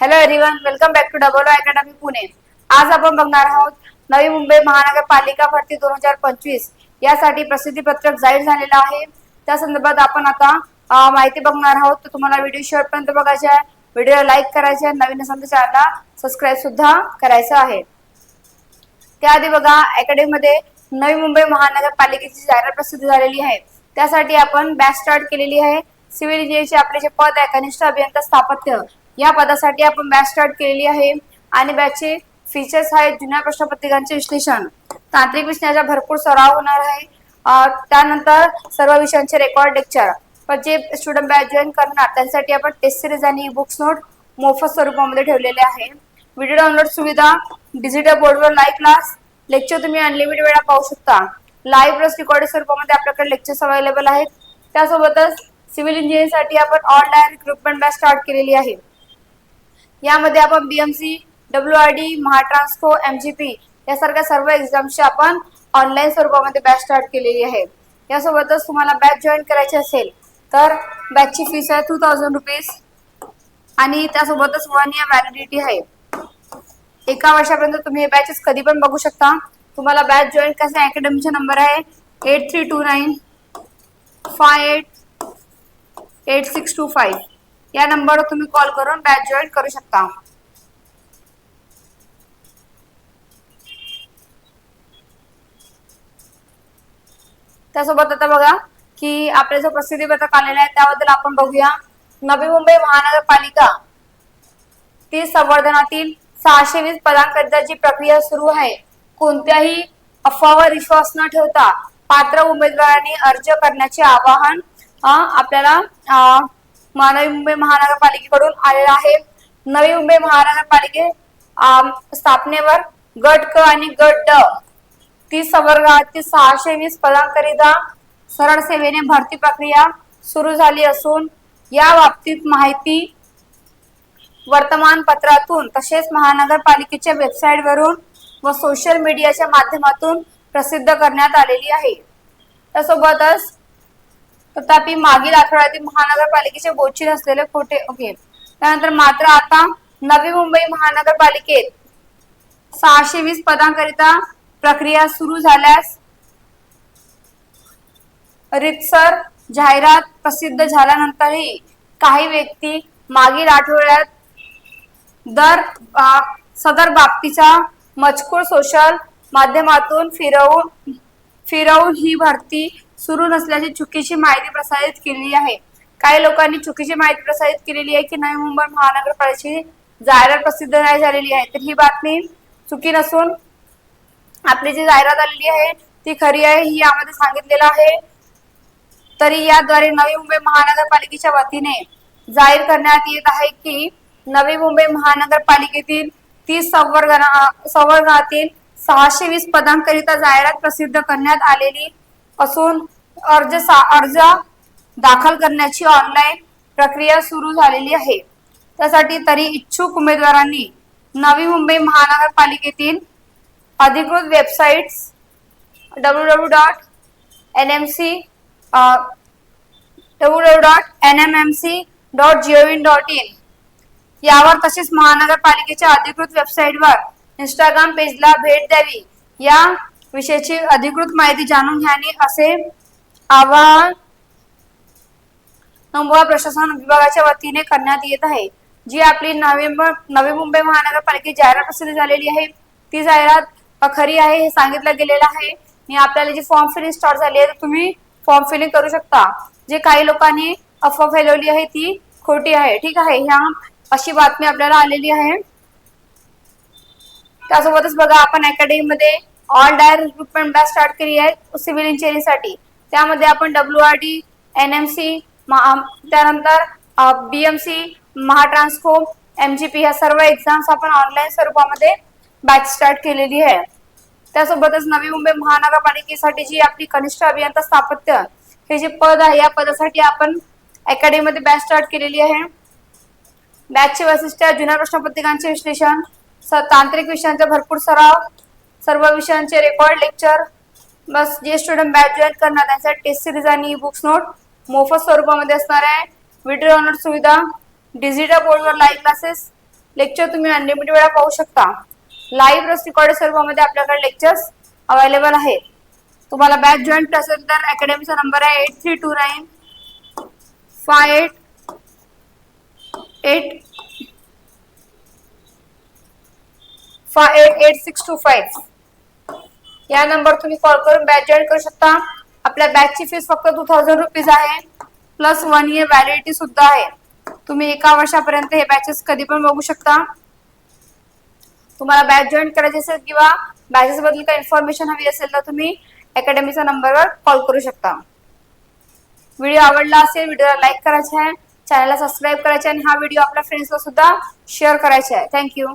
Hello everyone welcome back to double academy Pune आज आपण बघणार आहोत नवी मुंबई महानगरपालिका भरती दोन हजार पंचवीस. यासाठी प्रसिद्धी पत्रक जाहीर झालेलं आहे. त्या संदर्भात आपण आता माहिती बघणार आहोत. तर तुम्हाला व्हिडिओ शेवटपर्यंत बघायचे आहे. व्हिडिओ लाईक करायचे आहे. नवीन असेल तर चॅनलला सबस्क्राईब सुद्धा करायचं आहे. त्याआधी बघा अकॅडमीमध्ये नवी मुंबई महानगरपालिकेची जाहिरात प्रसिद्ध झालेली आहे. त्यासाठी आपण बॅच स्टार्ट केलेली आहे. सिव्हिल इंजिनिअरचे आपले जे पद आहे कनिष्ठ अभियंता स्थापत्य. या पदासाठी आपण बॅच स्टार्ट केलेली आहे. आणि बॅचचे फीचर्स आहेत जुन्या प्रश्नपत्रिकांचे विश्लेषण. तांत्रिक विषयाचा भरपूर सराव होणार आहे. त्यानंतर सर्व विषयांचे रेकॉर्ड लेक्चर पण जे स्टुडंट बॅच जॉईन करणार त्यांसाठी आपण टेस्ट सिरीज आणि बुक्स नोट मोफत स्वरूपामध्ये ठेवलेले आहे. व्हिडिओ डाउनलोड सुविधा डिजिटल बोर्डवर लाईव्ह क्लास लेक्चर तुम्ही अनलिमिटेड वेळा पाहू शकता. लाईव्ह प्लस रेकॉर्ड स्वरूपामध्ये आपल्याकडे लेक्चर्स अवेलेबल आहेत. त्यासोबतच सिव्हिल इंजिनिअरिंगसाठी आपण ऑनलाईन रिक्रुटमेंट बॅच स्टार्ट केलेली आहे. यामध्ये आपण BMC W R D Mahatransco M G P यासारख्या सर्व एक्झामची आपण ऑनलाईन स्वरूपामध्ये बॅच स्टार्ट केलेली आहे. यासोबतच तुम्हाला बॅच जॉईन करायची असेल तर बॅचची फीस आहे टू थाउजंड रुपीज आणि त्यासोबतच वन इयर व्हॅलिडिटी आहे. एका वर्षापर्यंत तुम्ही हे बॅचेस कधी पण बघू शकता. तुम्हाला बॅच जॉईन करायचा अकॅडमीचा नंबर आहे eight three two nine five eight eight six two five या नंबरवर तुम्ही कॉल करून बॅच जॉईन करू शकता. त्यासोबत आता बघा की आपला जो प्रसिद्धी पत्रक आलेला आहे त्याबद्दल आपण बघूया. नवी मुंबई महानगरपालिका ती संवर्धनातील सहाशे वीस पदांकरिता जी प्रक्रिया सुरू आहे. कोणत्याही अफवावर विश्वास न ठेवता पात्र उमेदवारांनी अर्ज करण्याचे आवाहन आपल्याला नवी मुंबई महानगरपालिकेकडून आलेला आहे. नवी मुंबई महानगरपालिके स्थापनेवर गट क आणि गट ड तीस संवर्गातील सहाशे वीस पदांकरिता सरळ सेवेने भरती प्रक्रिया सुरू झाली असून या बाबतीत माहिती वर्तमानपत्रातून तसेच महानगरपालिकेच्या वेबसाईटवरून व सोशल मीडियाच्या माध्यमातून प्रसिद्ध करण्यात आलेली आहे. त्यासोबतच तथापि मागील आठवड्यातील महानगरपालिकेचे गोची नसलेले खोटे ओके. त्यानंतर मात्र आता नवी मुंबई महानगरपालिकेत सहाशे वीस पदांकरिता प्रक्रिया सुरू झाल्यास रितसर जाहिरात प्रसिद्ध झाल्यानंतरही काही व्यक्ती मागील आठवड्यात दर सदर बाबतीचा मजकूर सोशल माध्यमातून फिरवून फिरवून ही भरती सुरू नसल्याची चुकीची माहिती प्रसारित केली आहे. काही लोकांनी चुकीची माहिती प्रसारित केलेली आहे की नवी मुंबई महानगरपालिकेची जाहिरात प्रसिद्ध नाही झालेली आहे. तर ही बातमी चुकी नसून आपली जी जाहिरात आलेली आहे ती खरी आहे ही यामध्ये सांगितलेलं आहे. तरी याद्वारे नवी मुंबई महानगरपालिकेच्या वतीने जाहीर करण्यात येत आहे की नवी मुंबई महानगरपालिकेतील तीस संवर्गना संवर्गातील सहाशे वीस पदांकरिता जाहिरात प्रसिद्ध करण्यात आलेली असून अर्ज सा अर्ज दाखल करण्याची ऑनलाईन प्रक्रिया सुरू झालेली आहे. त्यासाठी तरी इच्छुक उमेदवारांनी नवी मुंबई महानगरपालिकेतील अधिकृत websites W W dot N M C W W dot N M M C dot gov dot in यावर तसेच महानगरपालिकेच्या अधिकृत वेबसाईटवर इंस्टाग्राम पेजला भेट द्यावी. या विषयाची अधिकृत माहिती जाणून घ्यावी असे आवाहन नमुना प्रशासन विभागाच्या वतीने करण्यात येत आहे. जी आपली नोव्हेंबर नवी मुंबई महानगरपालिकेची जाहिरात प्रसिद्ध झालेली आहे ती जाहिरात खरी आहे हे सांगितलं गेलेलं आहे. आणि आपल्याला जी फॉर्म फिलिंग स्टार्ट झाली आहे तर तुम्ही फॉर्म फिलिंग करू शकता. जे काही लोकांनी अफवा फैलवली आहे ती खोटी आहे. ठीक आहे ह्या अशी बातमी आपल्याला आलेली आहे. त्यासोबतच बघा आपण अकॅडमीमध्ये मध्ये all direct recruitment batch start केली आहे सिव्हिल इंजिनिअरिंगसाठी. त्यामध्ये आपण W R D N M C त्यानंतर B M C Mahatransco M G P ह्या सर्व एक्झाम्स आपण ऑनलाईन स्वरूपामध्ये बॅच स्टार्ट केलेली आहे. त्यासोबतच नवी मुंबई महानगरपालिकेसाठी जी आपली कनिष्ठ अभियंता स्थापत्य हे जे पद आहे या पदासाठी आपण अकॅडमीमध्ये बॅच स्टार्ट केलेली आहे. बॅचचे वैशिष्ट्य जुन्या प्रश्नपत्रिकांचे विश्लेषण स- तांत्रिक विषयांचा भरपूर सराव सर्व विषयांचे रेकॉर्ड लेक्चर बस जे स्टुडंट बॅच जॉईन करणार त्यांचा टेस्ट सिरीज आणि बुक्स नोट मोफत स्वरूपामध्ये असणार आहे. व्हिडिओ ऑनर सुविधा. डिजिटल बोर्डवर लाईव्ह क्लासेस लेक्चर तुम्ही अनलिमिटेड वेळा पाहू शकता. लाईव्ह प्लस रेकॉर्डेड स्वरूपामध्ये आपल्याकडे लेक्चर्स अवेलेबल आहेत. तुम्हाला बॅच जॉईन असेल तर अकॅडमीचा नंबर आहे eight three two nine five eight eight five eight eight six two five या नंबर तुम्ही कॉल करून बॅच जॉईन करू शकता. आपल्या बॅचची फीस फक्त टू थाउजंड रुपीज आहे. प्लस वन इयर व्हॅलिडिटी सुद्धा आहे. तुम्ही एका वर्षापर्यंत हे बॅचेस कधी पण बघू शकता. तुम्हाला बॅच जॉईन करायची असेल किंवा बॅचेस बद्दल काही इन्फॉर्मेशन हवी असेल तर तुम्ही अकॅडमीच्या नंबरवर कॉल करू शकता. व्हिडिओ आवडला असेल व्हिडिओला लाईक करायचा आहे. चॅनलला सबस्क्राईब करायचे आणि हा व्हिडिओ आपल्या फ्रेंड्सला सुद्धा शेअर करायचा आहे. थँक्यू